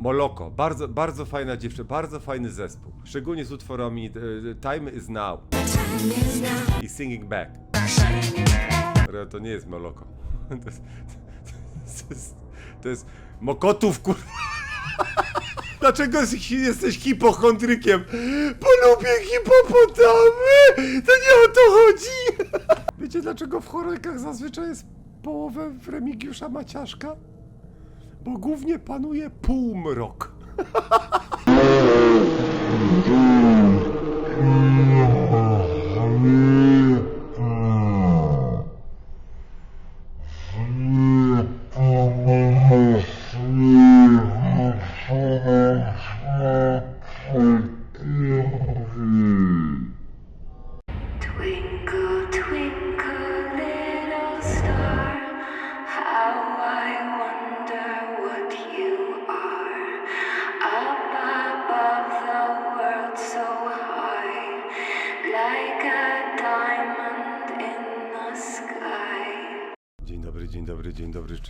Moloko, bardzo, bardzo fajna dziewczyna, bardzo fajny zespół. Szczególnie z utworami e, Time is Now i Singing Back. Ale to nie jest Moloko. To jest, to jest, to jest Mokotów, kurwa. Dlaczego jesteś- hipochondrykiem? Bo lubię hipopotamy! To nie o to chodzi! Wiecie dlaczego w chorojkach zazwyczaj jest połowę Remigiusza Maciaszka? Bo głównie panuje półmrok.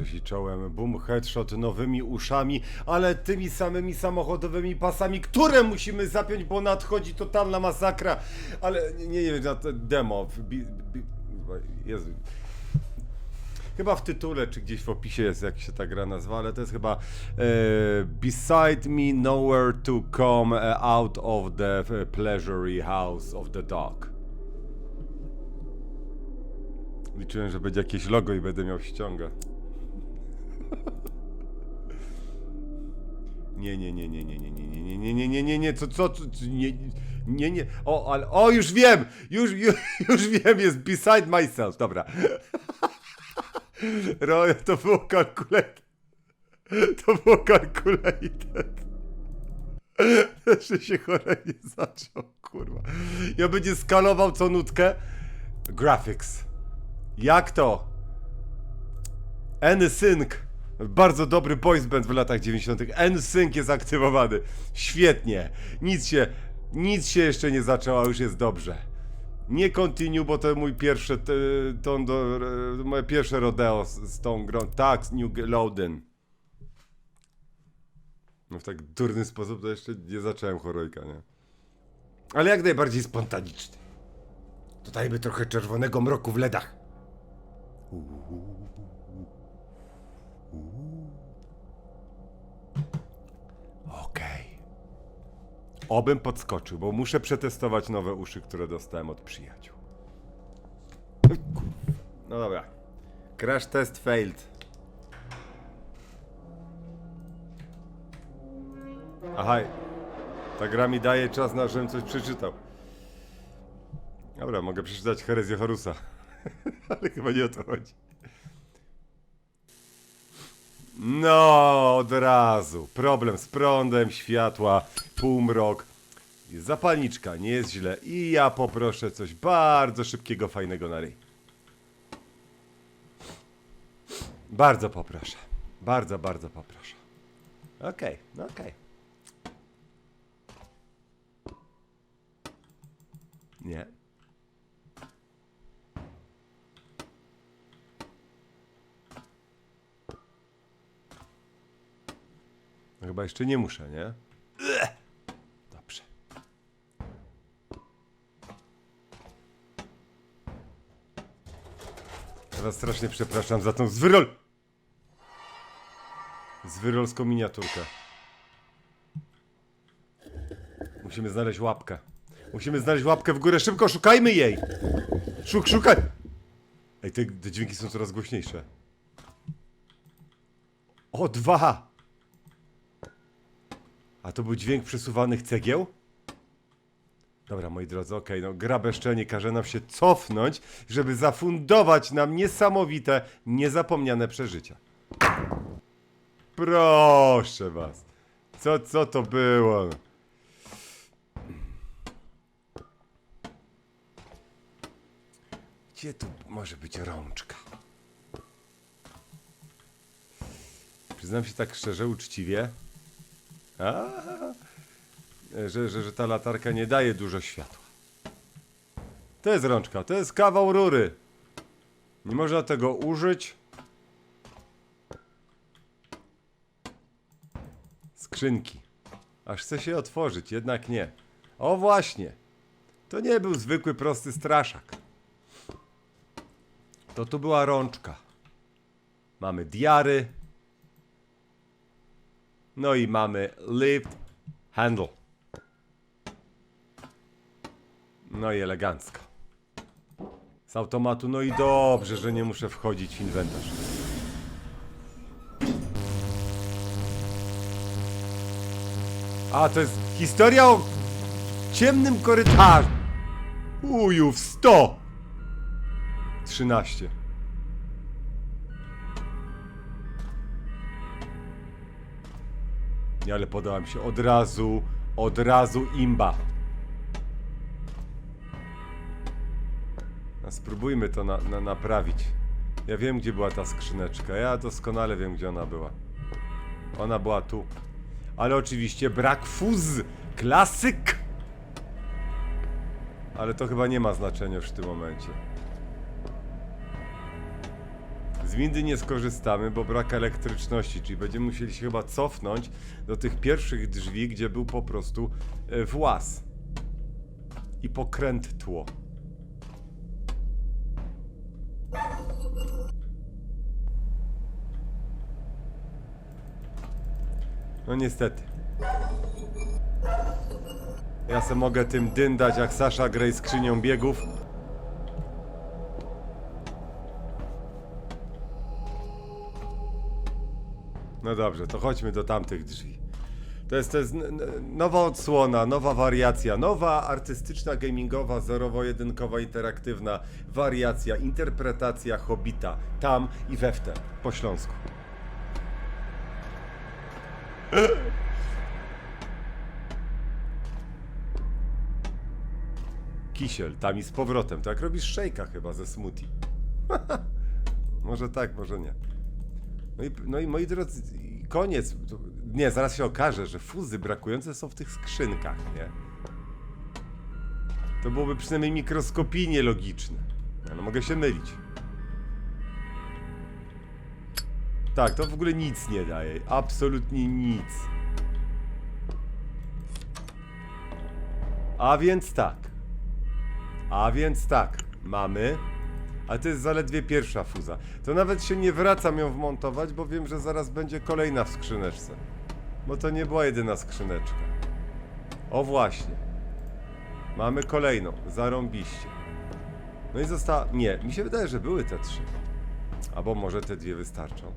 dzień dobry, cześć i czołem. Boom, headshot nowymi uszami, ale tymi samymi samochodowymi pasami, które musimy zapiąć, bo nadchodzi totalna masakra. Ale nie, wiem, na to demo. Bi, bi, Jezu. Chyba w tytule, czy gdzieś w opisie jest, jak się ta gra nazywa, ale to jest chyba e, Beside me, nowhere to come e, out of the e, pleasury house of the dog. Liczyłem, że będzie jakieś logo i będę miał ściąga. Nie, nie, nie, nie, nie, nie, nie, nie, nie, nie, nie, nie, nie, co, co, co, nie, nie, nie, o, ale, o, już wiem, już, już, już wiem, jest beside myself, dobra. Ro, to było calculated. To było calculated. Jeszcze się chore nie zaczął, kurwa. Ja będzie skalował co nutkę. Graphics. Jak to? NSYNC. Bardzo dobry boys band w latach 90. NSYNC jest aktywowany. Świetnie. Nic się, nic się jeszcze nie zaczęło, już jest dobrze. Nie continue, bo to mój pierwszy, ton moje pierwsze rodeo z, z tą grą. Tak, New Loading. No w tak durny sposób to jeszcze nie zacząłem horojka, nie? Ale jak najbardziej spontaniczny. Dodajmy trochę czerwonego mroku w ledach. Okej. Obym podskoczył, bo muszę przetestować nowe uszy, które dostałem od przyjaciół. No dobra. Crash test failed. Aha. Ta gra mi daje czas na, żebym coś przeczytał. Dobra, mogę przeczytać herezję Horusa. Ale chyba nie o to chodzi. No, od razu. Problem z prądem, światła, półmrok. Zapalniczka, nie jest źle. I ja poproszę coś bardzo szybkiego, fajnego na ryj. Bardzo poproszę. Bardzo, bardzo poproszę. Okej, no okej. Nie. Chyba jeszcze nie muszę, nie? Dobrze. Teraz strasznie przepraszam za tą zwyrol... Zwyrolską miniaturkę. Musimy znaleźć łapkę. Musimy znaleźć łapkę w górę. Szybko, szukajmy jej! Szuk, szukaj! Ej, te, te dźwięki są coraz głośniejsze. O, dwa! A to był dźwięk przesuwanych cegieł? Dobra, moi drodzy, okej, no gra bezczelnie każe nam się cofnąć, żeby zafundować nam niesamowite, niezapomniane przeżycia. Proszę was. Co, co to było? Gdzie tu może być rączka? Przyznam się tak szczerze, uczciwie. Że, że, że ta latarka nie daje dużo światła. To jest rączka, to jest kawał rury. Nie można tego użyć. Skrzynki. Aż chce się otworzyć, jednak nie. O właśnie. To nie był zwykły, prosty straszak. To tu była rączka. Mamy diary. No i mamy lift handle. No i elegancko. Z automatu, no i dobrze, że nie muszę wchodzić w inwentarz. A, to jest historia o ciemnym korytarzu. Ujów, 100! 13. Ale podała mi się od razu, od razu imba. A spróbujmy to na, na, naprawić. Ja wiem, gdzie była ta skrzyneczka. Ja doskonale wiem, gdzie ona była. Ona była tu. Ale oczywiście brak fuz. Klasyk! Ale to chyba nie ma znaczenia już w tym momencie. Z windy nie skorzystamy, bo brak elektryczności, czyli będziemy musieli się chyba cofnąć do tych pierwszych drzwi, gdzie był po prostu e, włas. I pokrętło. No niestety. Ja se mogę tym dyndać jak Sasha Grey skrzynią biegów. No dobrze, to chodźmy do tamtych drzwi. To jest, to jest nowa odsłona, nowa wariacja, nowa artystyczna, gamingowa, zerowo-jedynkowa, interaktywna wariacja, interpretacja Hobita. Tam i we wtem, po śląsku. Kisiel, tam i z powrotem. Tak robisz szejka chyba ze smoothie. może tak, może nie. No i, no i moi drodzy, koniec. Nie, zaraz się okaże, że fuzy brakujące są w tych skrzynkach, nie? To byłoby przynajmniej mikroskopijnie logiczne. No mogę się mylić. Tak, to w ogóle nic nie daje. Absolutnie nic. A więc tak. A więc tak. Mamy. A to jest zaledwie pierwsza fuza. To nawet się nie wracam ją wmontować, bo wiem, że zaraz będzie kolejna w skrzyneczce. Bo to nie była jedyna skrzyneczka. O właśnie. Mamy kolejną. Zarąbiście. No i została... Nie, mi się wydaje, że były te trzy. Albo może te dwie wystarczą.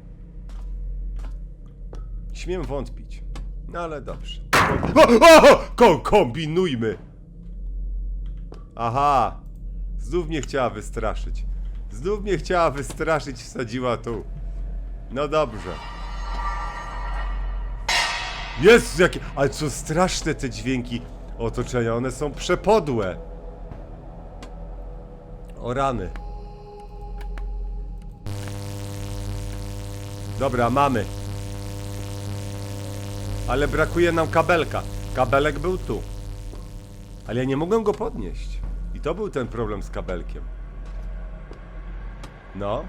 Śmiem wątpić. No ale dobrze. O, o, o! Ko kombinujmy! Aha! Znów mnie chciała wystraszyć. Znów mnie chciała wystraszyć, wsadziła tu. No dobrze. Jezu, jakie... Ale co straszne te dźwięki otoczenia. One są przepodłe. O rany. Dobra, mamy. Ale brakuje nam kabelka. Kabelek był tu. Ale ja nie mogłem go podnieść. I to był ten problem z kabelkiem. No.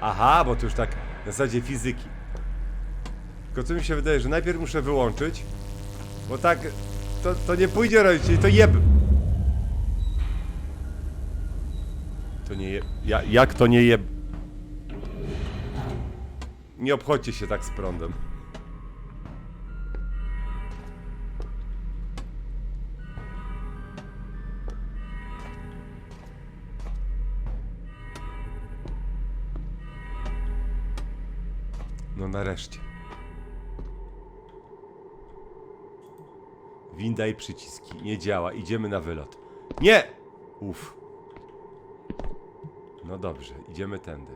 Aha, bo to już tak na zasadzie fizyki. Tylko co mi się wydaje, że najpierw muszę wyłączyć, bo tak to, to nie pójdzie robić, to jeb. To nie jeb. Ja, jak to nie jeb? Nie obchodźcie się tak z prądem. No nareszcie. Winda i przyciski. Nie działa. Idziemy na wylot. Nie! Uf. No dobrze, idziemy tędy.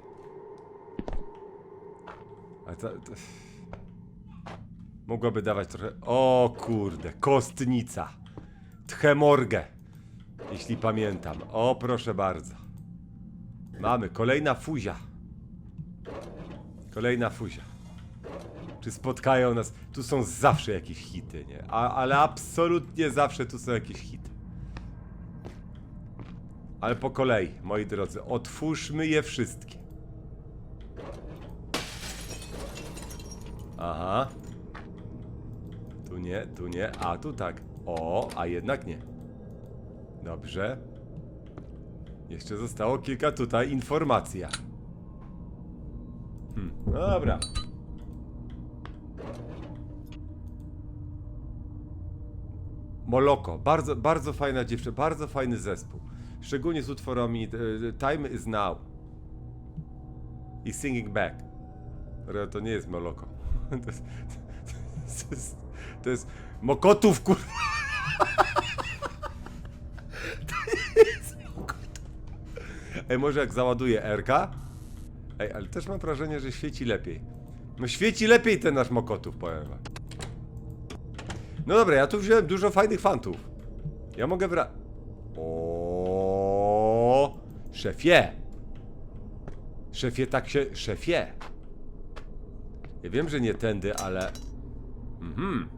A to, to... Mogłaby dawać trochę... O kurde, kostnica. Tchemorgę. Jeśli pamiętam. O, proszę bardzo. Mamy, kolejna fuzia. Kolejna fuzia. Czy spotkają nas? Tu są zawsze jakieś hity, nie? A, ale absolutnie zawsze tu są jakieś hity. Ale po kolei, moi drodzy, otwórzmy je wszystkie. Aha. Tu nie, tu nie, a tu tak. O, a jednak nie. Dobrze. Jeszcze zostało kilka tutaj informacji. Hmm, dobra. Moloko, bardzo, bardzo fajna dziewczyna, bardzo fajny zespół. Szczególnie z utworami e, Time is Now i Singing Back. To nie jest Moloko. To jest, to jest, to jest Mokotów. To nie jest Mokotów. Ej, może jak załaduję RK? Ej, ale też mam wrażenie, że świeci lepiej. No świeci lepiej ten nasz Mokotów, powiem wam. No dobra, ja tu wziąłem dużo fajnych fantów. Ja mogę wra... O, szefie. Szefie, tak się... Szefie. Ja wiem, że nie tędy, ale... Mhm.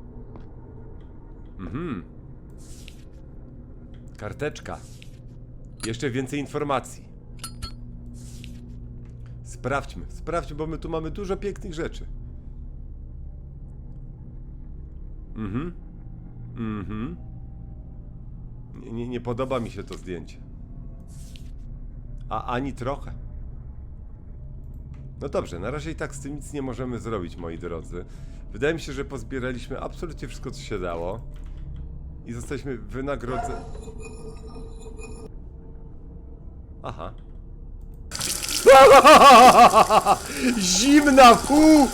Mhm. Karteczka. Jeszcze więcej informacji. Sprawdźmy, sprawdźmy, bo my tu mamy dużo pięknych rzeczy. Mhm. Mhm. Nie, nie, nie podoba mi się to zdjęcie. A ani trochę. No dobrze, na razie i tak z tym nic nie możemy zrobić, moi drodzy. Wydaje mi się, że pozbieraliśmy absolutnie wszystko, co się dało. I zostaliśmy wynagrodzeni. Aha. Zimna, fu!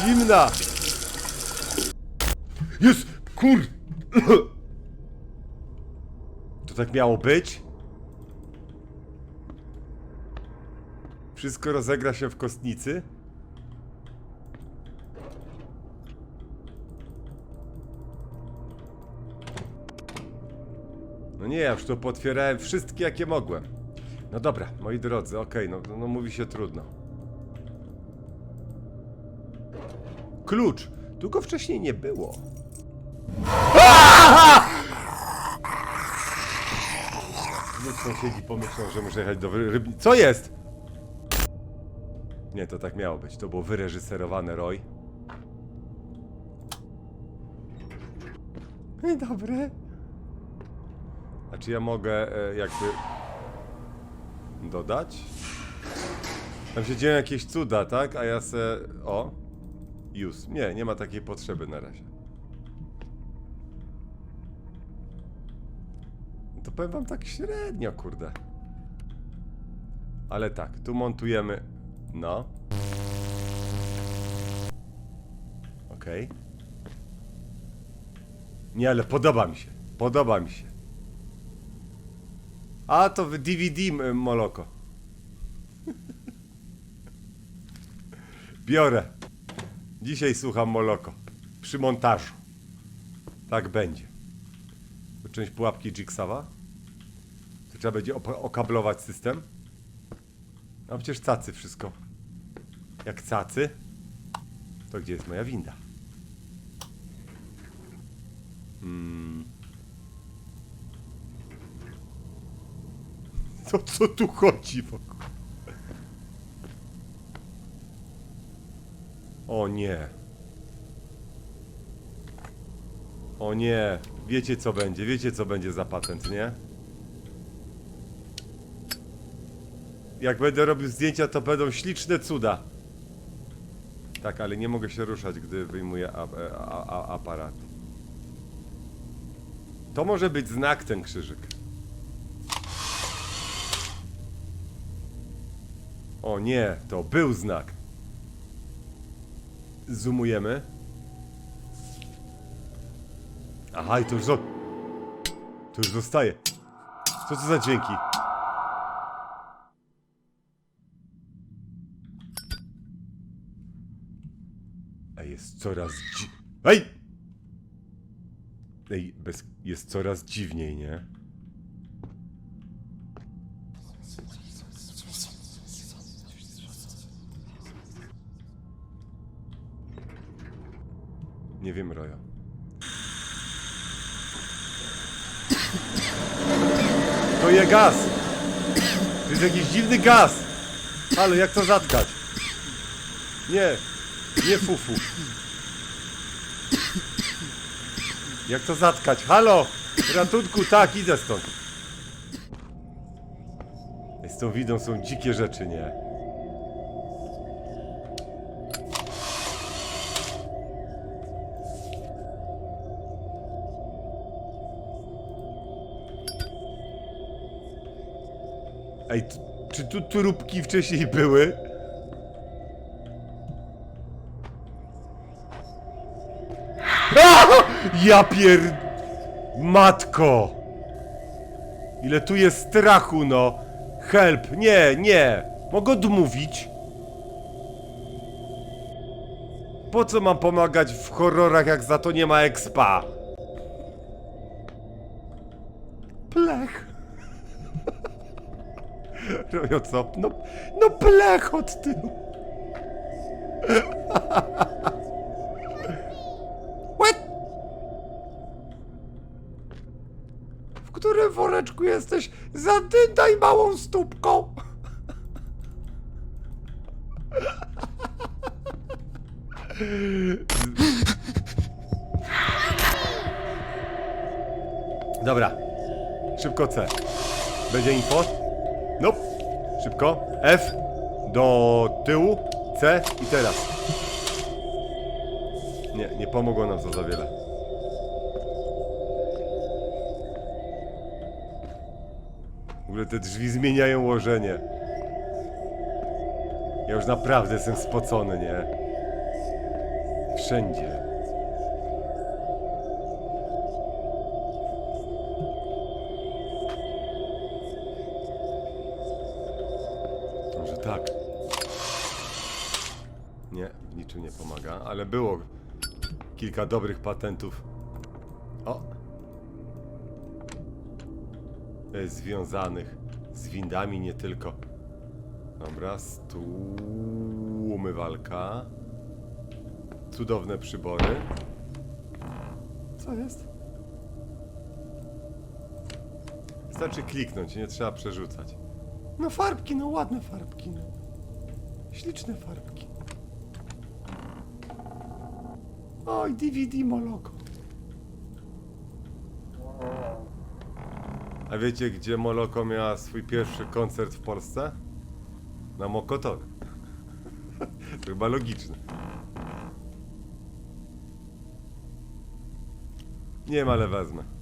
Zimna! Jest! Kur... To tak miało być? Wszystko rozegra się w kostnicy? No nie, ja już to potwierałem wszystkie jakie mogłem. No dobra, moi drodzy, okej, no, no mówi się trudno. Klucz! Tu go wcześniej nie było. Niech sąsiedzi pomyślą, że muszę jechać do ryb... Co jest? Nie, to tak miało być. To było wyreżyserowane, Roy. Dobry. A czy ja mogę e, jakby... Dodać? Tam się dzieją jakieś cuda, tak? A ja se... O. Use. Nie, nie ma takiej potrzeby na razie. To powiem wam tak średnio, kurde. Ale tak, tu montujemy... No. Okej. Nie, ale podoba mi się. Podoba mi się. A, to w DVD, Moloko. Biorę. Dzisiaj słucham Moloko. Przy montażu. Tak będzie. Część pułapki Jigsawa? To trzeba będzie okablować system? No przecież cacy wszystko. Jak cacy? To gdzie jest moja winda? Hmm. To co tu chodzi w ogóle? O nie. O nie. Wiecie co będzie, wiecie co będzie za patent, nie? Jak będę robił zdjęcia, to będą śliczne cuda. Tak, ale nie mogę się ruszać, gdy wyjmuję a, a, a, aparat. To może być znak, ten krzyżyk. O nie, to był znak. Zoomujemy. Aha, i to już, to już zostaje. Co to za dźwięki? A jest coraz dzi... Ej! Ej, bez... jest coraz dziwniej, nie? Nie wiem, Roja. To je gaz! To jest jakiś dziwny gaz! Ale jak to zatkać? Nie, nie fufu. Jak to zatkać? Halo! Ratunku, tak, idę stąd. Z tą widą są dzikie rzeczy, nie? Tu trupki wcześniej były? Ja pier... Matko! Ile tu jest strachu, no! Help! Nie, nie! Mogę odmówić? Po co mam pomagać w horrorach, jak za to nie ma expa? Plech. Robią co? No, no plech od tyłu. What? W którym woreczku jesteś? Zadydaj małą stópką. Dobra. Szybko C. Będzie info? Nope. Szybko. F. Do tyłu. C. I teraz. Nie, nie pomogło nam to za wiele. W ogóle te drzwi zmieniają łożenie. Ja już naprawdę jestem spocony, nie? Wszędzie. Kilka dobrych patentów. O! E, Związanych z windami nie tylko. Dobra, stół, umywalka. Cudowne przybory. Co jest? Wystarczy kliknąć, nie trzeba przerzucać. No farbki, no ładne farbki, no. Śliczne farbki. Oj, DVD Moloko. A wiecie, gdzie Moloko miała swój pierwszy koncert w Polsce? Na Mokotowie. to chyba logiczne. Nie wiem, ale wezmę.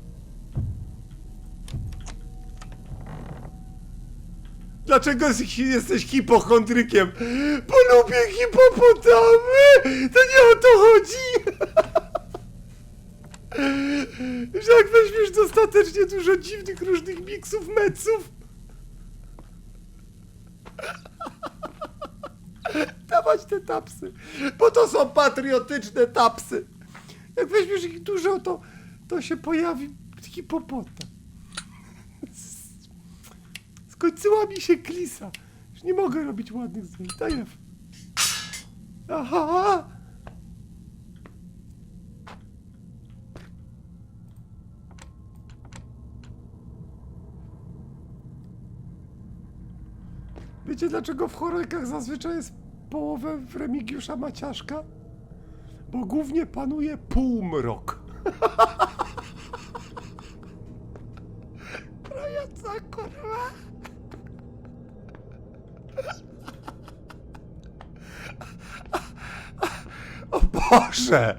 Dlaczego jesteś hipochondrykiem? Bo lubię hipopotamy! To nie o to chodzi! Że jak weźmiesz dostatecznie dużo dziwnych różnych miksów, meców Dawać te tapsy, bo to są patriotyczne tapsy. Jak weźmiesz ich dużo, to, to się pojawi hipopotam. Skończyła mi się klisa. Już nie mogę robić ładnych zdjęć. Daj. Aha! Wiecie dlaczego w horrorkach zazwyczaj jest połowę Remigiusza Maciaszka? Bo głównie panuje półmrok. Krajaca kurwa. O Boże!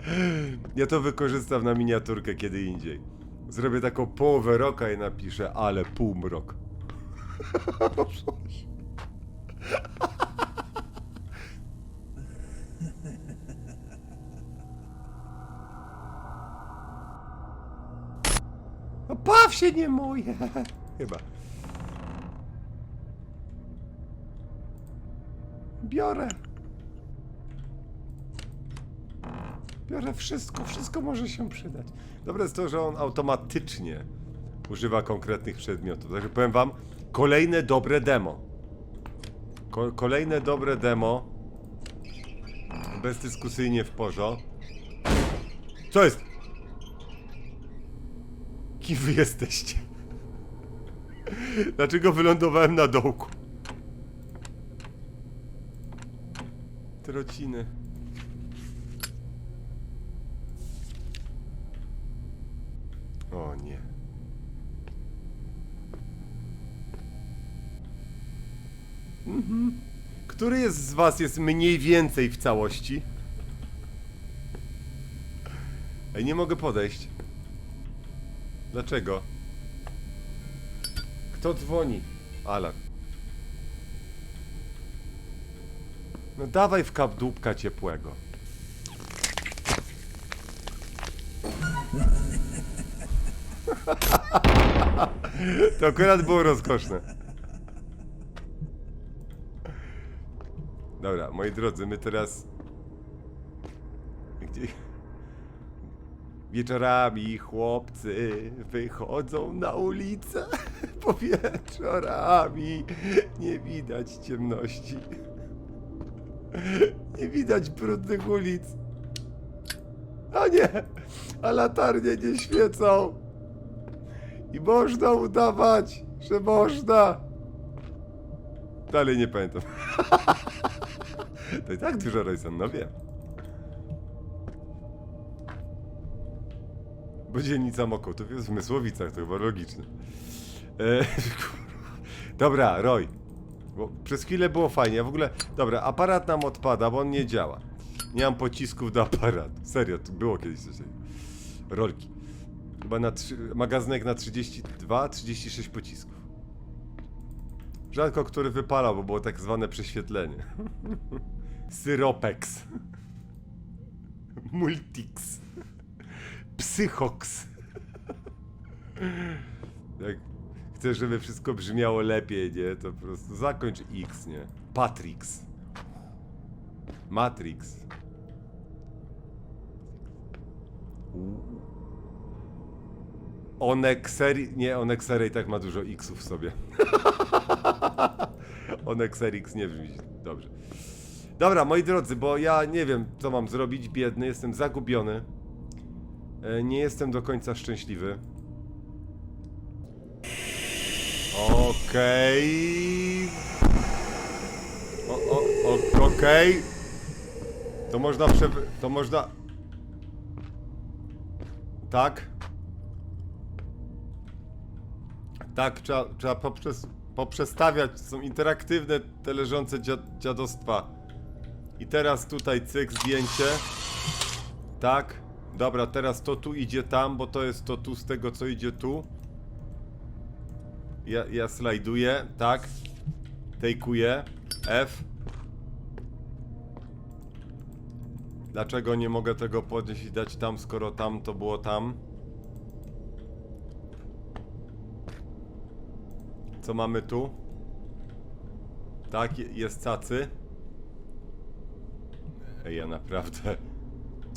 Ja to wykorzystam na miniaturkę kiedy indziej. Zrobię taką połowę roka i napiszę, ale półmrok. No baw się nie moje! Chyba. Biorę. Biorę wszystko, wszystko może się przydać. Dobre jest to, że on automatycznie używa konkretnych przedmiotów. Także powiem wam, kolejne dobre demo. Ko kolejne dobre demo. Bezdyskusyjnie w porządku. Co jest? Kim wy jesteście? Dlaczego wylądowałem na dołku? Trociny. O nie. Który jest z was jest mniej więcej w całości? Ej, nie mogę podejść. Dlaczego? Kto dzwoni? Alarm. No dawaj w kapdłubka ciepłego. To akurat było rozkoszne. Dobra, moi drodzy, my teraz... Gdzie... Wieczorami chłopcy wychodzą na ulicę. Po wieczorami nie widać ciemności. Nie widać brudnych ulic. A nie, a latarnie nie świecą. I można udawać, że można. Dalej nie pamiętam. To i tak dużo Royson, no wiem. Bo dzielnica Mokotów jest w Mysłowicach, to chyba logiczne. E, dobra, Roy. Bo przez chwilę było fajnie, a w ogóle... Dobra, aparat nam odpada, bo on nie działa. Nie mam pocisków do aparatu. Serio, to było kiedyś coś takiego. Rolki. Chyba na magazynek na 32, 36 pocisków. Rzadko który wypalał, bo było tak zwane prześwietlenie. Syropex. Multix. Psychox. Jak chcesz, żeby wszystko brzmiało lepiej, nie? To po prostu zakończ X, nie? Patrix. Matrix. Onexeri... Nie, Onexery i tak ma dużo Xów w sobie. Onexerix nie brzmi dobrze. Dobra, moi drodzy, bo ja nie wiem, co mam zrobić, biedny, jestem zagubiony. E, Nie jestem do końca szczęśliwy. Okej. O, o, o, okej. To można prze... To można... Tak. Tak, trzeba, trzeba poprzez, poprzestawiać. Są interaktywne te leżące dzia, dziadostwa. I teraz tutaj cyk, zdjęcie. Tak. Dobra, teraz to tu idzie tam, bo to jest to tu z tego, co idzie tu. Ja, ja slajduję, tak. Tejkuję. F. Dlaczego nie mogę tego podnieść i dać tam, skoro tam to było tam? Co mamy tu? Tak, je- jest cacy. Ej, ja naprawdę.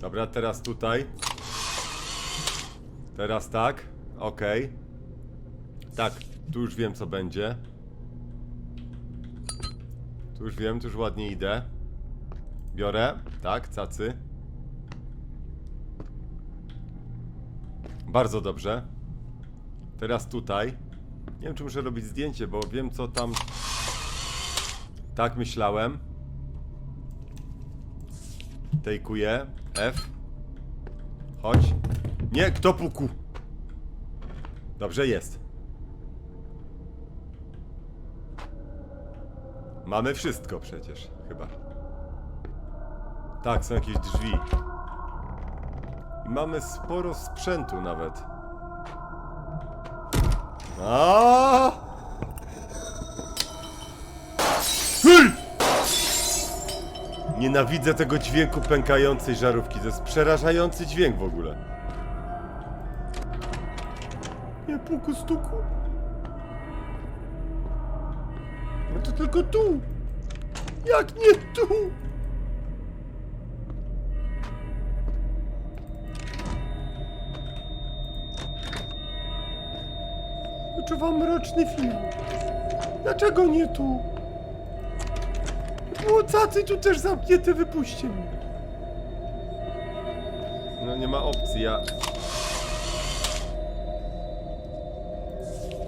Dobra, teraz tutaj. Teraz tak. Okej. Tak, tu już wiem co będzie. Tu już wiem, tu już ładnie idę. Biorę. Tak, cacy. Bardzo dobrze. Teraz tutaj. Nie wiem, czy muszę robić zdjęcie, bo wiem, co tam. Tak myślałem. Tejkuję. F. Chodź. Nie, kto puku? Dobrze jest. Mamy wszystko przecież, chyba. Tak, są jakieś drzwi. I mamy sporo sprzętu nawet. A! Hej! Nienawidzę tego dźwięku pękającej żarówki. To jest przerażający dźwięk w ogóle. Nie puku stuku. No to tylko tu. Jak nie tu? Wyczuwam mroczny finał. Dlaczego nie tu? Było cacy tu też zamknięte, wypuśćcie mnie. No nie ma opcji, ja...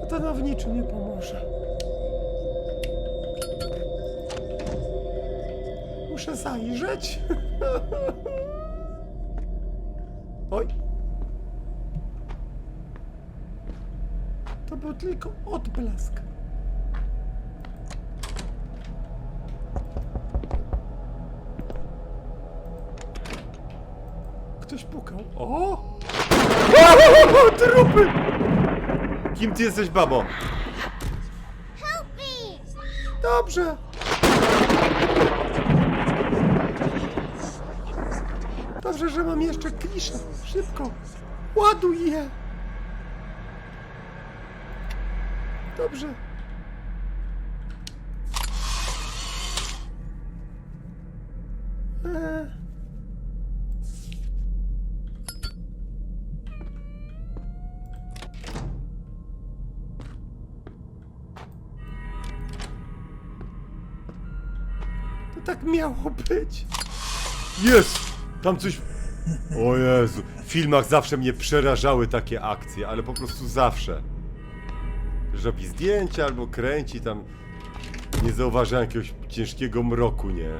To nam w niczym nie pomoże. muszę zajrzeć. Oj. To był tylko odblask. O! o! Trupy! Kim ty jesteś, babo? Help me! Dobrze. Dobrze, że mam jeszcze kliszę. Szybko. Ładuj je. Dobrze. Eee. Miało być. Jest! Tam coś... O Jezu, w filmach zawsze mnie przerażały takie akcje, ale po prostu zawsze. Robi zdjęcia albo kręci tam... Nie zauważyłem jakiegoś ciężkiego mroku, nie?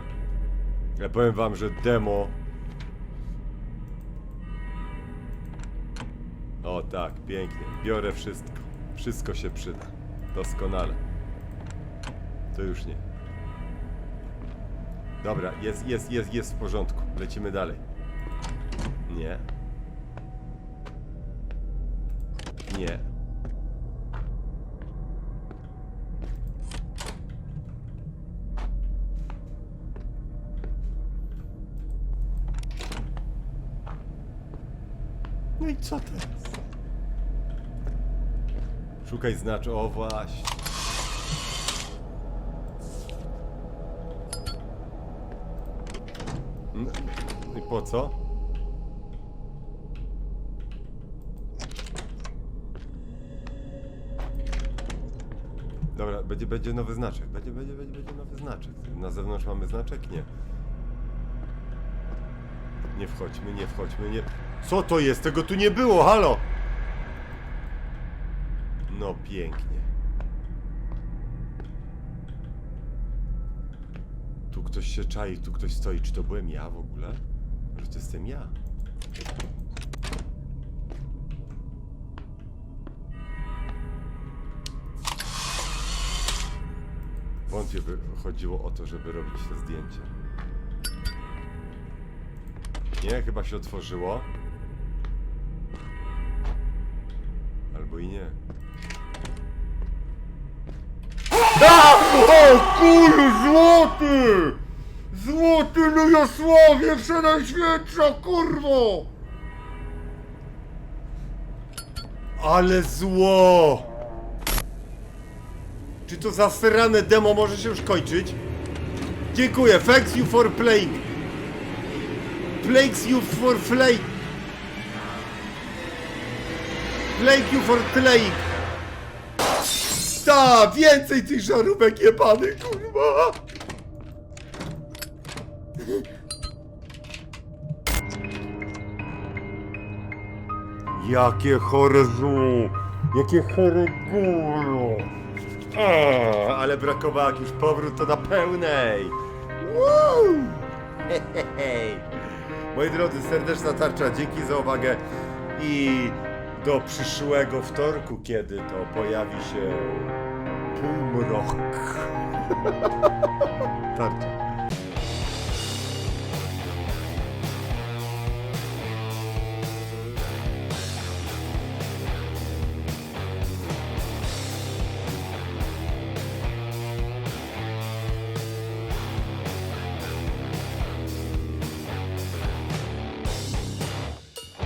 Ja powiem wam, że demo... O tak, pięknie. Biorę wszystko. Wszystko się przyda. Doskonale. To już nie. Dobra, jest, jest, jest, jest w porządku. Lecimy dalej. Nie. Nie. No i co teraz? Szukaj znacz, o właśnie. No, Po co? Dobra, będzie, będzie nowy znaczek. Będzie, będzie, będzie, będzie nowy znaczek. Na zewnątrz mamy znaczek? Nie. Nie wchodźmy, nie wchodźmy, nie. Co to jest? Tego tu nie było, halo! No pięknie. Tu ktoś się czai, tu ktoś stoi. Czy to byłem ja w ogóle? To jestem ja? Wątpię, by chodziło o to, żeby robić to zdjęcie. Nie, chyba się otworzyło. Albo i nie. O kurde, złoty! Złoty Lujosławie, Przenajświętsza, kurwo! Ale zło! Czy to zasrane demo może się już kończyć? Dziękuję, thanks you for playing. Thanks you for playing. Thank you for playing. Ta, więcej tych żarówek jebanych, kurwa! Jakie chore! Jakie chore góro! A, ale brakowało jak już powrót to na pełnej! Woo! Moi drodzy, serdeczna tarcza, dzięki za uwagę i do przyszłego wtorku, kiedy to pojawi się półmrok. Tarcza.